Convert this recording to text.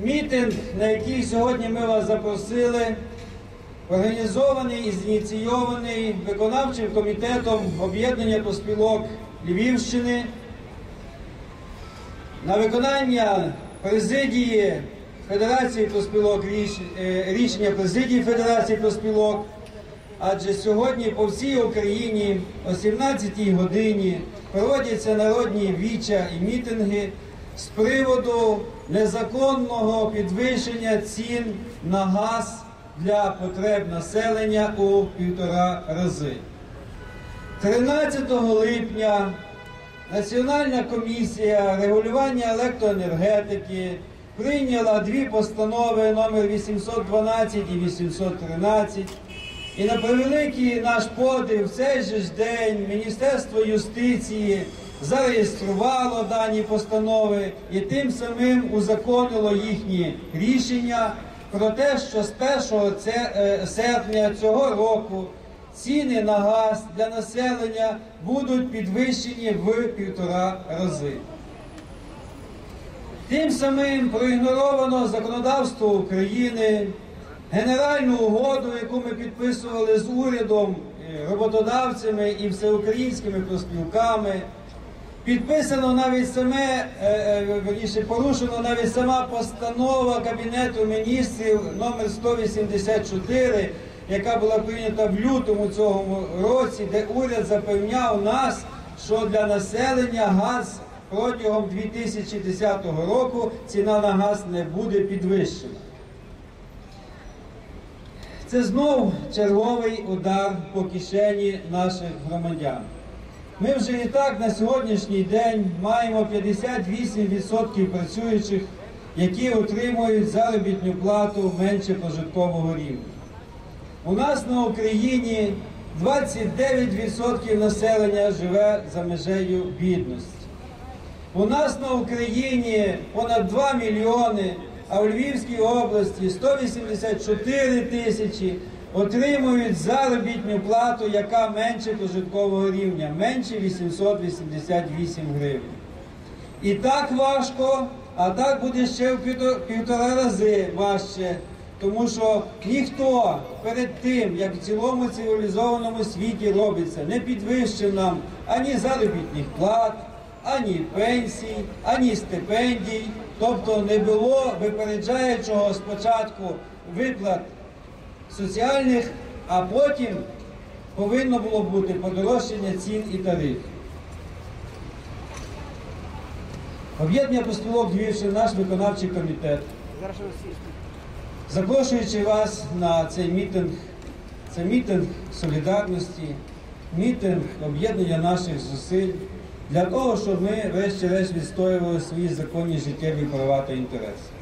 Мітинг, на який сьогодні ми вас запросили, організований і зініційований виконавчим комітетом об'єднання проспілок Львівщини на виконання президії Федерації проспілок е, рішення президії Федерації проспілок. Адже сьогодні по всій Україні о 17-й годині проводяться народні віча і мітинги з приводу незаконного підвищення цін на газ для потреб населення у півтора рази. 13 липня Національна комісія регулювання електроенергетики прийняла дві постанови номер 812 і 813. І на превеликий наш подив в цей же ж день Міністерство юстиції зареєструвало дані постанови і тим самим узаконило їхні рішення про те, що з 1 е, серпня цього року ціни на газ для населення будуть підвищені в півтора рази. Тим самим проігноровано законодавство України, генеральну угоду, яку ми підписували з урядом, е, роботодавцями і всеукраїнськими проспілками. Підписано навіть саме, е, е, верніше, порушено навіть сама постанова Кабінету міністрів номер 184, яка була прийнята в лютому цього році, де уряд запевняв нас, що для населення газ протягом 2010 року ціна на газ не буде підвищена. Це знов черговий удар по кишені наших громадян. Ми вже і так на сьогоднішній день маємо 58% працюючих, які отримують заробітну плату менше прожиткового рівня. У нас на Україні 29% населення живе за межею бідності. У нас на Україні понад 2 мільйони, а у Львівській області 184 тисячі отримують заробітну плату, яка менше прожиткового рівня, менше 888 гривень. І так важко, а так буде ще в півтора рази важче. Тому що ніхто перед тим, як в цілому цивілізованому світі робиться, не підвищив нам ані заробітних плат, ані пенсій, ані стипендій. Тобто не було випереджаючого спочатку виплат соціальних, а потім повинно було бути подорожчання цін і тарифів. Об'єднання поспілок Львівщини, наш виконавчий комітет, запрошуючи вас на цей мітинг, це мітинг солідарності, мітинг об'єднання наших зусиль для того, щоб ми врешті-решт відстоювали свої законні життєві права та інтереси.